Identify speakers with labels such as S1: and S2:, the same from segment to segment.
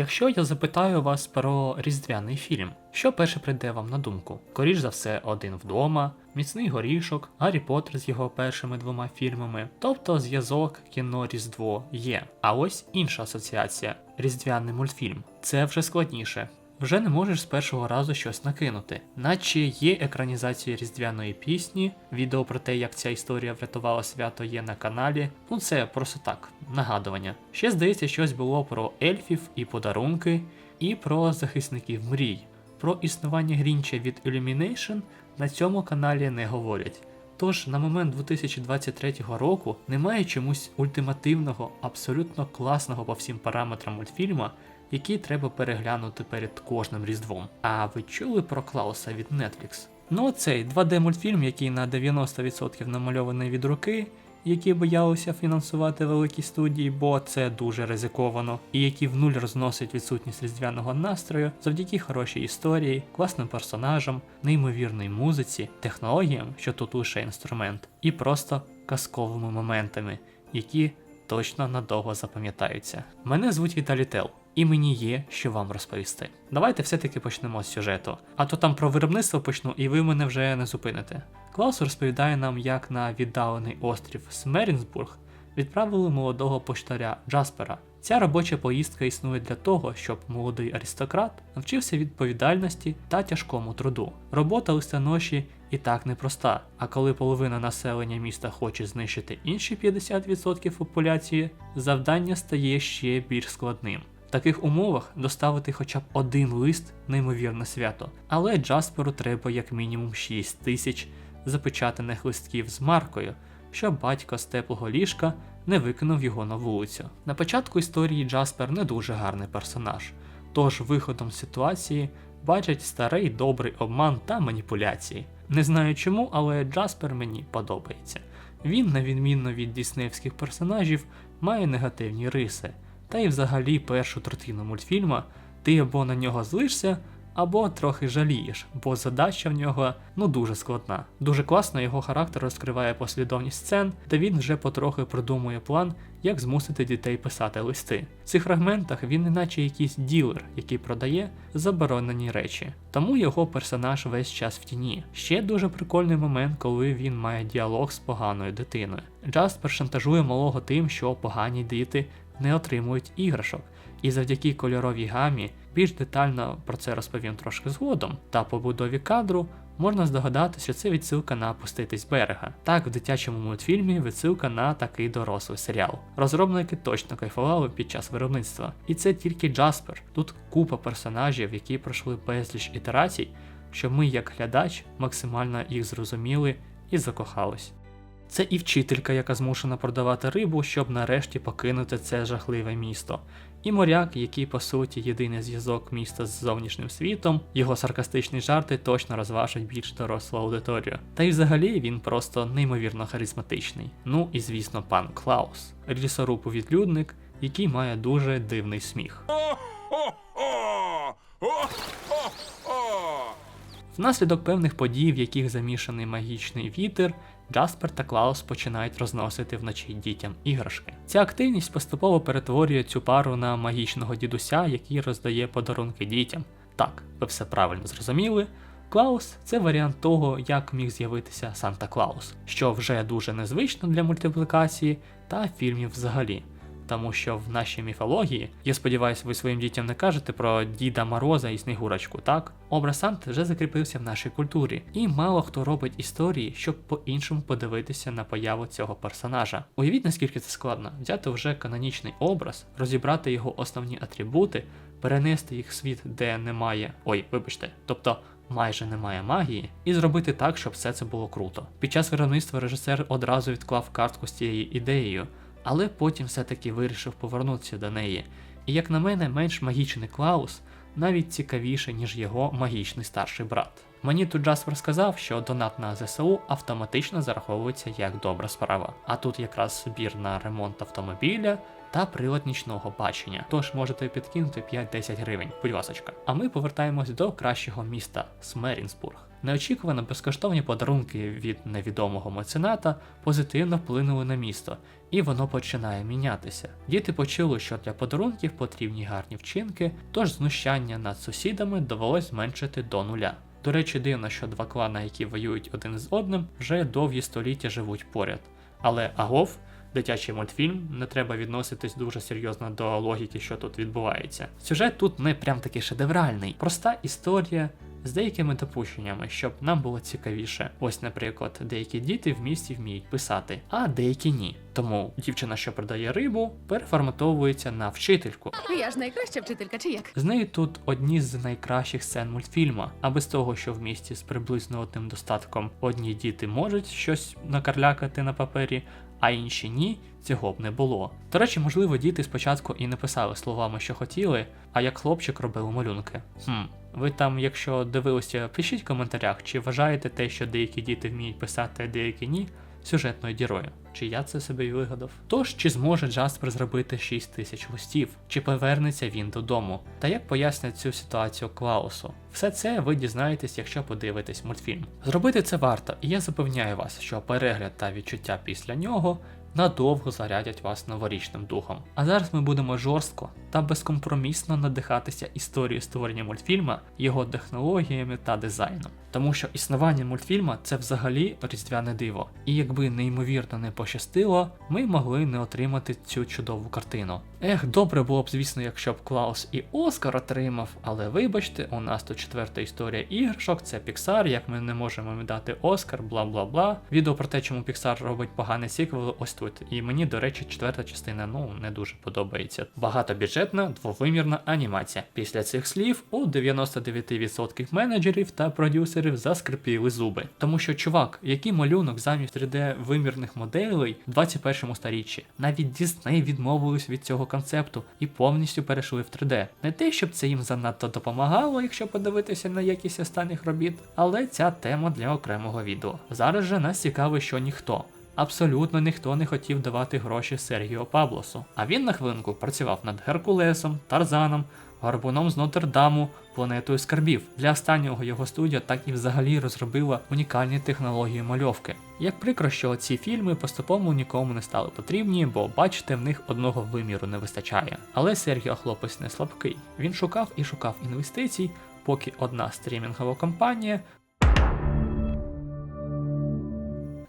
S1: Якщо я запитаю вас про різдвяний фільм, що перше прийде вам на думку? Коріш за все, один вдома, міцний горішок, Гаррі Поттер з його першими двома фільмами. Тобто зв'язок кіно Різдво є. А ось інша асоціація різдвяний мультфільм. Це вже складніше. Вже не можеш з першого разу щось накинути, наче є екранізація різдвяної пісні, відео про те, як ця історія врятувала свято є на каналі. Ну це просто так, нагадування. Ще здається, щось було про ельфів і подарунки, і про захисників мрій. Про існування Грінча від Illumination на цьому каналі не говорять. Тож на момент 2023 року немає чомусь ультимативного, абсолютно класного по всім параметрам мультфільма, який треба переглянути перед кожним різдвом. А ви чули про Клауса від Netflix? Ну, цей 2D мультфільм, який на 90% намальований від руки, які боялися фінансувати великі студії, бо це дуже ризиковано, і які в нуль розносить відсутність різдвяного настрою завдяки хорошій історії, класним персонажам, неймовірній музиці, технологіям, що тут лише інструмент, і просто казковими моментами, які точно надовго запам'ятаються. Мене звуть Віталій Тел. І мені є що вам розповісти. Давайте все-таки почнемо з сюжету. А то там про виробництво почну, і ви мене вже не зупините. Клаус розповідає нам, як на віддалений острів Смерінсбург відправили молодого поштаря Джаспера. Ця робоча поїздка існує для того, щоб молодий аристократ навчився відповідальності та тяжкому труду. Робота листоноші і так непроста, а коли половина населення міста хоче знищити інші 50% популяції, завдання стає ще більш складним. Таких умовах доставити хоча б один лист неймовірне свято, але Джасперу треба як мінімум 6 тисяч запечатаних листків з маркою, щоб батько з теплого ліжка не викинув його на вулицю. На початку історії Джаспер не дуже гарний персонаж, тож виходом з ситуації бачать старий добрий обман та маніпуляції. Не знаю чому, але Джаспер мені подобається. Він, на відмінно від діснеївських персонажів, має негативні риси. Та й взагалі першу третину мультфільма ти або на нього злишся, або трохи жалієш, бо задача в нього ну дуже складна. Дуже класно його характер розкриває послідовність сцен, де він вже потрохи продумує план, як змусити дітей писати листи. В цих фрагментах він іначе якийсь ділер, який продає заборонені речі. Тому його персонаж весь час в тіні. Ще дуже прикольний момент, коли він має діалог з поганою дитиною. Джаспер шантажує малого тим, що погані діти не отримують іграшок. І завдяки кольоровій гамі, більш детально про це розповім трошки згодом, та побудові кадру можна здогадати, що це відсилка на «Опуститись берега. Так, в дитячому мультфільмі відсилка на такий дорослий серіал. Розробники точно кайфували під час виробництва. І це тільки Джаспер. Тут купа персонажів, які пройшли безліч ітерацій, щоб ми, як глядач, максимально їх зрозуміли і закохались. Це і вчителька, яка змушена продавати рибу, щоб нарешті покинути це жахливе місто. І моряк, який по суті єдиний зв'язок міста з зовнішнім світом, його саркастичні жарти точно розважать більш дорослу аудиторію. Та й взагалі він просто неймовірно харизматичний. Ну і звісно, пан Клаус, лісоруб відлюдник, який має дуже дивний сміх. Внаслідок певних подій, в яких замішаний магічний вітер, Джаспер та Клаус починають розносити вночі дітям іграшки. Ця активність поступово перетворює цю пару на магічного дідуся, який роздає подарунки дітям. Так, ви все правильно зрозуміли. Клаус це варіант того, як міг з'явитися Санта Клаус, що вже дуже незвично для мультиплікації та фільмів взагалі тому що в нашій міфології, я сподіваюся, ви своїм дітям не кажете про Діда Мороза і Снігурочку, так? Образ Санти вже закріпився в нашій культурі, і мало хто робить історії, щоб по-іншому подивитися на появу цього персонажа. Уявіть, наскільки це складно, взяти вже канонічний образ, розібрати його основні атрибути, перенести їх в світ, де немає. Ой, вибачте, тобто. Майже немає магії, і зробити так, щоб все це було круто. Під час виробництва режисер одразу відклав картку з цією ідеєю, але потім все-таки вирішив повернутися до неї. І, як на мене, менш магічний Клаус навіть цікавіше, ніж його магічний старший брат. Мені тут Джаспер сказав, що донат на ЗСУ автоматично зараховується як добра справа. А тут якраз збір на ремонт автомобіля та прилад нічного бачення. Тож можете підкинути 5-10 гривень, будь ласочка. А ми повертаємось до кращого міста Смерінсбург. Неочікувано безкоштовні подарунки від невідомого мецената позитивно вплинули на місто, і воно починає мінятися. Діти почули, що для подарунків потрібні гарні вчинки, тож знущання над сусідами довелось зменшити до нуля. До речі, дивно, що два клана, які воюють один з одним, вже довгі століття живуть поряд. Але Агов, дитячий мультфільм, не треба відноситись дуже серйозно до логіки, що тут відбувається. Сюжет тут не прям такий шедевральний, проста історія. З деякими допущеннями, щоб нам було цікавіше. Ось, наприклад, деякі діти в місті вміють писати, а деякі ні. Тому дівчина, що продає рибу, переформатовується на вчительку.
S2: Я ж найкраща вчителька, чи як?
S1: З нею тут одні з найкращих сцен мультфільма, а без того, що в місті з приблизно одним достатком одні діти можуть щось накарлякати на папері, а інші ні, цього б не було. До речі, можливо, діти спочатку і не писали словами, що хотіли, а як хлопчик робив малюнки. Хм. Ви там, якщо дивилися, пишіть в коментарях, чи вважаєте те, що деякі діти вміють писати, а деякі ні, сюжетною дірою. Чи я це собі вигадав? Тож, чи зможе Джаспер зробити 6 тисяч листів, чи повернеться він додому? Та як пояснять цю ситуацію Клаусу? Все це ви дізнаєтесь, якщо подивитесь мультфільм. Зробити це варто, і я запевняю вас, що перегляд та відчуття після нього надовго зарядять вас новорічним духом. А зараз ми будемо жорстко та безкомпромісно надихатися історією створення мультфільма, його технологіями та дизайном. Тому що існування мультфільма це взагалі різдвяне диво. І якби неймовірно не пощастило, ми могли не отримати цю чудову картину. Ех, добре було б, звісно, якщо б Клаус і Оскар отримав, але вибачте, у нас тут четверта історія іграшок, це Pixar, як ми не можемо їм дати Оскар, бла бла бла. Відео про те, чому Pixar робить поганий сіквел, ось тут. І мені, до речі, четверта частина ну не дуже подобається. Багатобюджетна, двовимірна анімація. Після цих слів у 99% менеджерів та продюсерів заскрипіли зуби. Тому що, чувак, який малюнок замість 3D-вимірних моделей в 21 сторіччі, навіть Дісней відмовились від цього концепту і повністю перейшли в 3D. Не те, щоб це їм занадто допомагало, якщо подивитися на якість останніх робіт, але ця тема для окремого відео. Зараз же нас цікавить, що ніхто. Абсолютно ніхто не хотів давати гроші Сергіо Паблосу. А він на хвилинку працював над Геркулесом, Тарзаном, Гарбуном з Нотр-Даму, планетою скарбів. Для останнього його студія так і взагалі розробила унікальні технології мальовки. Як прикро, що ці фільми поступово нікому не стали потрібні, бо бачите, в них одного виміру не вистачає. Але Сергіо хлопець не слабкий. Він шукав і шукав інвестицій, поки одна стрімінгова компанія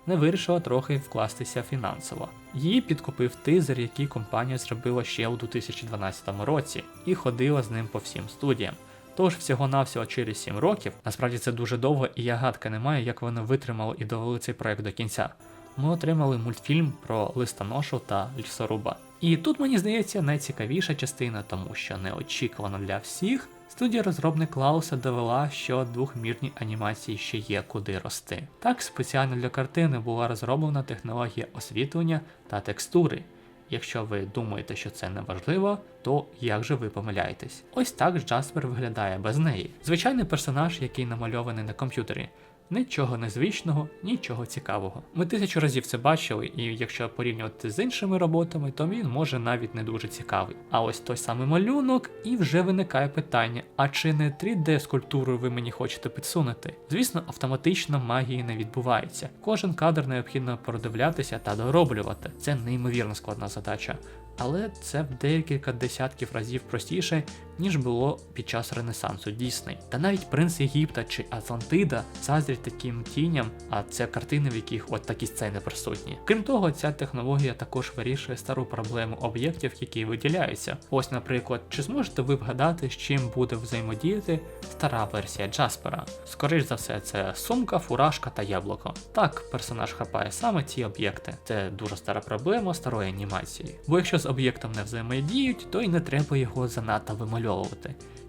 S1: не вирішила трохи вкластися фінансово. Її підкупив тизер, який компанія зробила ще у 2012 році, і ходила з ним по всім студіям. Тож всього-навсього через 7 років, насправді це дуже довго, і я гадка не маю, як вони витримали і довели цей проект до кінця. Ми отримали мультфільм про листоношу та лісоруба. І тут мені здається найцікавіша частина, тому що неочікувано для всіх. Студія розробник Клауса довела, що двохмірні анімації ще є куди рости. Так, спеціально для картини була розроблена технологія освітлення та текстури. Якщо ви думаєте, що це не важливо, то як же ви помиляєтесь? Ось так Джаспер виглядає без неї. Звичайний персонаж, який намальований на комп'ютері. Нічого незвичного, нічого цікавого. Ми тисячу разів це бачили, і якщо порівнювати з іншими роботами, то він може навіть не дуже цікавий. А ось той самий малюнок, і вже виникає питання: а чи не 3D скульптуру ви мені хочете підсунути? Звісно, автоматично магії не відбувається. Кожен кадр необхідно продивлятися та дороблювати. Це неймовірно складна задача. Але це в декілька десятків разів простіше, ніж було під час Ренесансу Дісней. Та навіть принц Єгипта чи Атлантида заздрять таким тіням, а це картини, в яких от такі сцени присутні. Крім того, ця технологія також вирішує стару проблему об'єктів, які виділяються. Ось, наприклад, чи зможете ви вгадати, з чим буде взаємодіяти стара версія Джаспера? Скоріш за все, це сумка, фуражка та яблуко. Так, персонаж хапає саме ці об'єкти. Це дуже стара проблема старої анімації. Бо якщо з об'єктом не взаємодіють, то й не треба його занадто вимальовувати.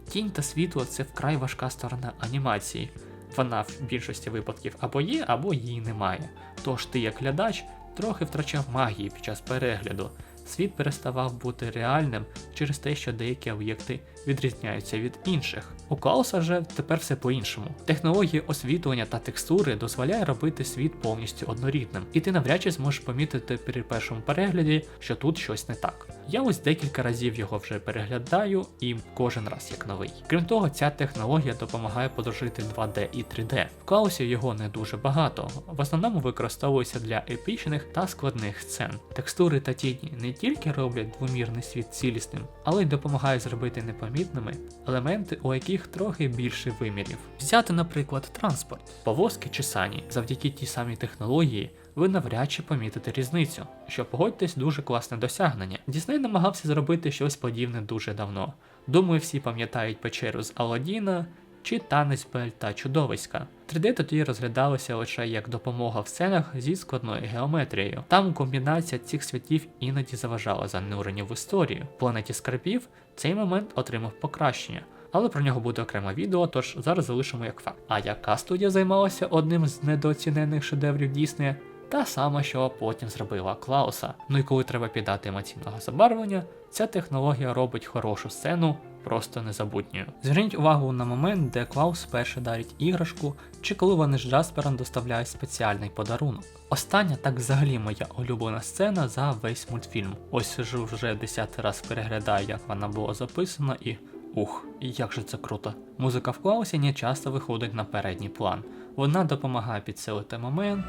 S1: Тінь та світло це вкрай важка сторона анімації. Вона в більшості випадків або є, або її немає. Тож ти, як глядач, трохи втрачав магії під час перегляду. Світ переставав бути реальним через те, що деякі об'єкти відрізняються від інших. У Клауса же тепер все по-іншому. Технологія освітлення та текстури дозволяє робити світ повністю однорідним, і ти навряд чи зможеш помітити при першому перегляді, що тут щось не так. Я ось декілька разів його вже переглядаю і кожен раз як новий. Крім того, ця технологія допомагає подружити 2D і 3D. В клаусі його не дуже багато, в основному використовується для епічних та складних сцен. Текстури та тіні не тільки роблять двомірний світ цілісним, але й допомагають зробити непомітними елементи, у яких трохи більше вимірів. Взяти, наприклад, транспорт, повозки чи сані. Завдяки тій самій технології ви навряд чи помітите різницю, що погодьтесь дуже класне досягнення. Дісней намагався зробити щось подібне дуже давно. Думаю, всі пам'ятають печеру з Аладдіна чи танець Бель та чудовиська. 3D тоді розглядалося лише як допомога в сценах зі складною геометрією. Там комбінація цих світів іноді заважала зануренню в історію. В планеті скарбів цей момент отримав покращення. Але про нього буде окреме відео, тож зараз залишимо як факт. А яка студія займалася одним з недооцінених шедеврів Діснея? Та сама, що потім зробила Клауса. Ну і коли треба піддати емоційного забарвлення, ця технологія робить хорошу сцену просто незабутньою. Зверніть увагу на момент, де Клаус вперше дарить іграшку, чи коли вони з Джаспером доставляють спеціальний подарунок. Остання так взагалі моя улюблена сцена за весь мультфільм. Ось сижу вже десятий раз переглядаю, як вона була записана, і ух, як же це круто. Музика в Клаусі не часто виходить на передній план. Вона допомагає підсилити момент.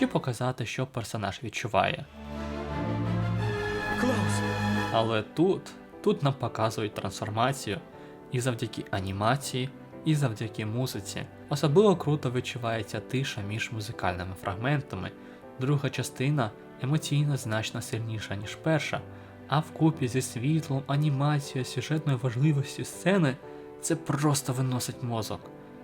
S1: Чи показати, що персонаж відчуває.
S3: Клаус!
S1: Але тут, тут нам показують трансформацію і завдяки анімації, і завдяки музиці. Особливо круто відчувається тиша між музикальними фрагментами. Друга частина емоційно значно сильніша, ніж перша, а вкупі зі світлом, анімацією, сюжетною важливістю сцени це просто виносить мозок.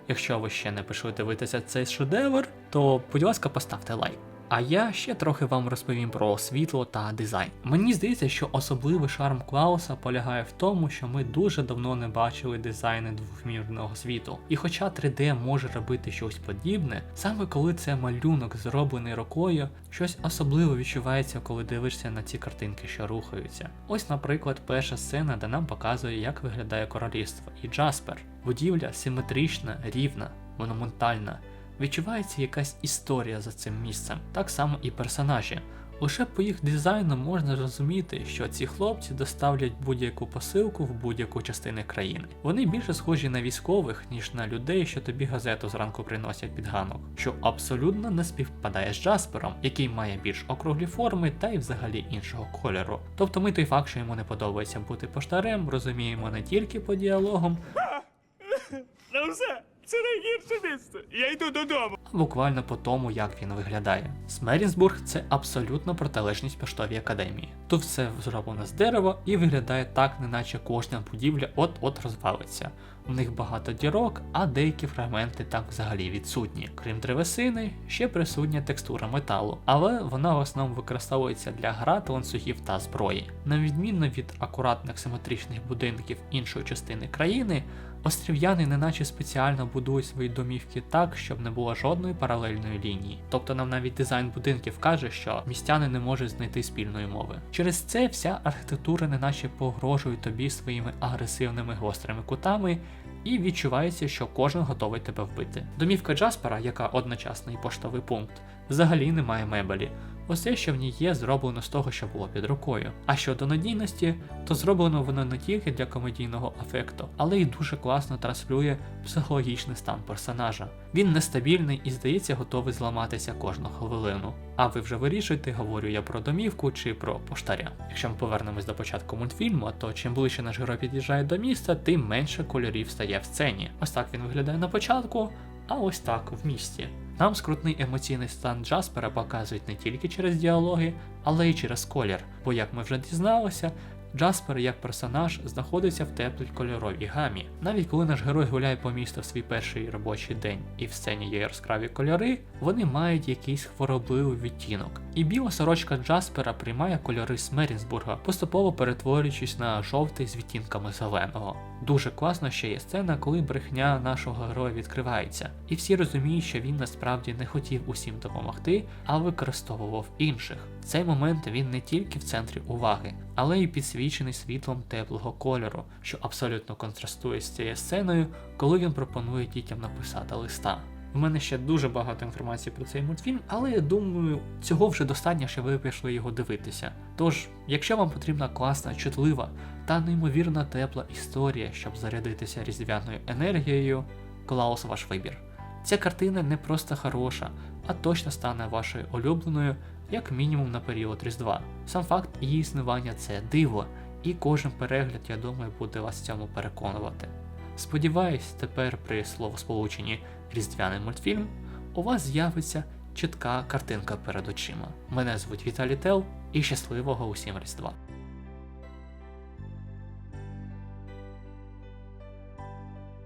S1: Якщо ви ще не пішли дивитися цей шедевр, то будь ласка, поставте лайк. А я ще трохи вам розповім про світло та дизайн. Мені здається, що особливий шарм Клауса полягає в тому, що ми дуже давно не бачили дизайни двохмірного світу. І хоча 3D може робити щось подібне, саме коли це малюнок зроблений рукою, щось особливо відчувається, коли дивишся на ці картинки, що рухаються. Ось, наприклад, перша сцена, де нам показує, як виглядає королівство і Джаспер. Будівля симетрична, рівна, монументальна. Відчувається якась історія за цим місцем, так само і персонажі. Лише по їх дизайну можна зрозуміти, що ці хлопці доставлять будь-яку посилку в будь-яку частину країни. Вони більше схожі на військових, ніж на людей, що тобі газету зранку приносять під ганок, що абсолютно не співпадає з Джаспером, який має більш округлі форми та й взагалі іншого кольору. Тобто ми той факт, що йому не подобається бути поштарем, розуміємо не тільки по діалогам,
S3: Ну все, це найгірше місце. Я йду додому.
S1: буквально по тому, як він виглядає. Смерінсбург це абсолютно протилежність поштовій академії. Тут все зроблено з дерева і виглядає так, неначе кожна будівля от-от розвалиться. У них багато дірок, а деякі фрагменти так взагалі відсутні. Крім древесини, ще присутня текстура металу, але вона в основному використовується для град, ланцюгів та зброї. На відміну від акуратних симетричних будинків іншої частини країни, Острів'яни неначе спеціально будують свої домівки так, щоб не було жодної паралельної лінії. Тобто нам навіть дизайн будинків каже, що містяни не можуть знайти спільної мови. Через це вся архітектура неначе погрожує тобі своїми агресивними гострими кутами. І відчувається, що кожен готовий тебе вбити. Домівка Джаспера, яка одночасно і поштовий пункт, взагалі не має мебелі. Усе, що в ній є, зроблено з того, що було під рукою. А щодо надійності, то зроблено воно не тільки для комедійного ефекту, але й дуже класно транслює психологічний стан персонажа. Він нестабільний і здається готовий зламатися кожну хвилину. А ви вже вирішуєте, говорю я про домівку чи про поштаря. Якщо ми повернемось до початку мультфільму, то чим ближче наш герой під'їжджає до міста, тим менше кольорів стає в сцені. Ось так він виглядає на початку, а ось так в місті. Нам скрутний емоційний стан Джаспера показують не тільки через діалоги, але й через колір, бо як ми вже дізналися, Джаспер як персонаж знаходиться в теплій кольоровій гамі. Навіть коли наш герой гуляє по місту в свій перший робочий день і в сцені є яскраві кольори, вони мають якийсь хворобливий відтінок. І біла сорочка Джаспера приймає кольори Смерінсбурга, поступово перетворюючись на жовтий з відтінками зеленого. Дуже класно ще є сцена, коли брехня нашого героя відкривається, і всі розуміють, що він насправді не хотів усім допомогти, а використовував інших. Цей момент він не тільки в центрі уваги, але й підсвічений світлом теплого кольору, що абсолютно контрастує з цією сценою, коли він пропонує дітям написати листа. У мене ще дуже багато інформації про цей мультфільм, але я думаю, цього вже достатньо, щоб ви пішли його дивитися. Тож, якщо вам потрібна класна, чутлива та неймовірно тепла історія, щоб зарядитися різдвяною енергією, Клаус ваш вибір. Ця картина не просто хороша, а точно стане вашою улюбленою, як мінімум на період Різдва. Сам факт її існування це диво, і кожен перегляд, я думаю, буде вас в цьому переконувати. Сподіваюсь, тепер при словосполученні різдвяний мультфільм у вас з'явиться чітка картинка перед очима. Мене звуть Віталій Тел і щасливого усім Різдва!